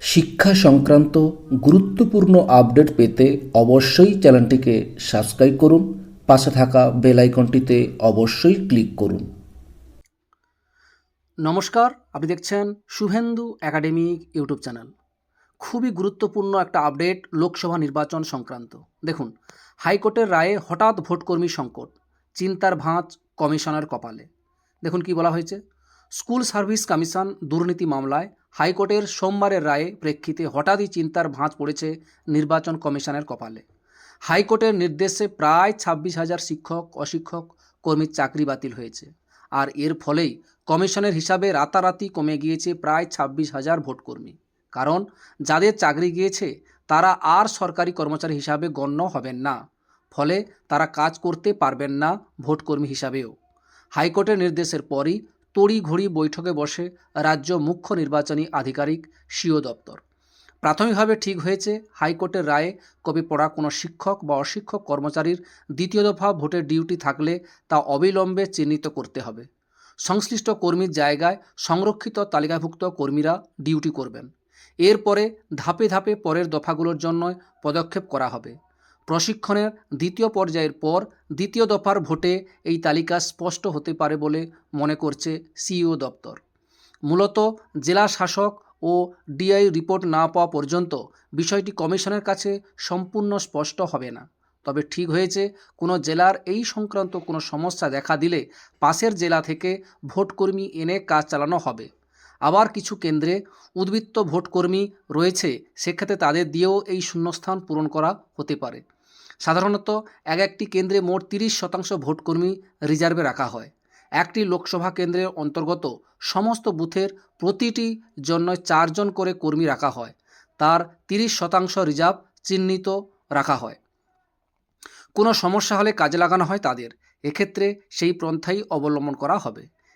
শিক্ষা সংক্রান্ত গুরুত্বপূর্ণ আপডেট পেতে অবশ্যই চ্যানেলটিকে সাবস্ক্রাইব করুন। পাশে থাকা বেল আইকনটিতে অবশ্যই ক্লিক করুন। নমস্কার, আপনি দেখছেন শুভেন্দু একাডেমিক ইউটিউব চ্যানেল। খুবই গুরুত্বপূর্ণ একটা আপডেট লোকসভা নির্বাচন সংক্রান্ত। দেখুন, হাইকোর্টের রায়ে হঠাৎ ভোটকর্মী সংকট, চিন্তার ভাঁজ কমিশনের কপালে। দেখুন কি বলা হয়েছে। স্কুল সার্ভিস কমিশন দুর্নীতি মামলায় হাইকোর্টের সোমবারের রায়ে প্রেক্ষিতে হঠাৎই চিন্তার ভাঁজ পড়েছে নির্বাচন কমিশনের কপালে। হাইকোর্টের নির্দেশে প্রায় ছাব্বিশ হাজার শিক্ষক, অশিক্ষক কর্মীর চাকরি বাতিল হয়েছে। আর এর ফলেই কমিশনের হিসাবে রাতারাতি কমে গিয়েছে প্রায় ছাব্বিশ হাজার ভোটকর্মী। কারণ যাদের চাকরি গিয়েছে, তারা আর সরকারি কর্মচারী হিসাবে গণ্য হবেন না। ফলে তারা কাজ করতে পারবেন না ভোটকর্মী হিসাবেও। হাইকোর্টের নির্দেশের পরই তড়িঘড়ি বৈঠকে বসে রাজ্য মুখ্য নির্বাচনী আধিকারিক, সিও দপ্তর। প্রাথমিকভাবে ঠিক হয়েছে, হাইকোর্টের রায়ে কবি পড়া কোনো শিক্ষক বা অশিক্ষক কর্মচারীর দ্বিতীয় দফা ভোটের ডিউটি থাকলে তা অবিলম্বে চিহ্নিত করতে হবে। সংশ্লিষ্ট কর্মীর জায়গায় সংরক্ষিত তালিকাভুক্ত কর্মীরা ডিউটি করবেন। এরপরে ধাপে ধাপে পরের দফাগুলোর জন্য পদক্ষেপ করা হবে। প্রশিক্ষণের দ্বিতীয় পর্যায়ের পর দ্বিতীয় দফার ভোটে এই তালিকা স্পষ্ট হতে পারে বলে মনে করছে সিইও দপ্তর। মূলত জেলা শাসক ও ডিআই রিপোর্ট না পাওয়া পর্যন্ত বিষয়টি কমিশনের কাছে সম্পূর্ণ স্পষ্ট হবে না। তবে ঠিক হয়েছে, কোনো জেলার এই সংক্রান্ত কোনো সমস্যা দেখা দিলে পাশের জেলা থেকে ভোটকর্মী এনে কাজ চালানো হবে। আবার কিছু কেন্দ্রে উদ্বৃত্ত ভোটকর্মী রয়েছে, সেক্ষেত্রে তাদের দিয়েও এই শূন্যস্থান পূরণ করা হতে পারে। সাধারণত এক একটি কেন্দ্রে মোট তিরিশ শতাংশ ভোটকর্মী রিজার্ভে রাখা হয়। একটি লোকসভা কেন্দ্রের অন্তর্গত সমস্ত বুথের প্রতিটি জন্য চারজন করে কর্মী রাখা হয়। তার তিরিশ শতাংশ রিজার্ভ চিহ্নিত রাখা হয়। কোনো সমস্যা হলে কাজে লাগানো হয় তাদের। এক্ষেত্রে সেই পন্থাই অবলম্বন করা হবে।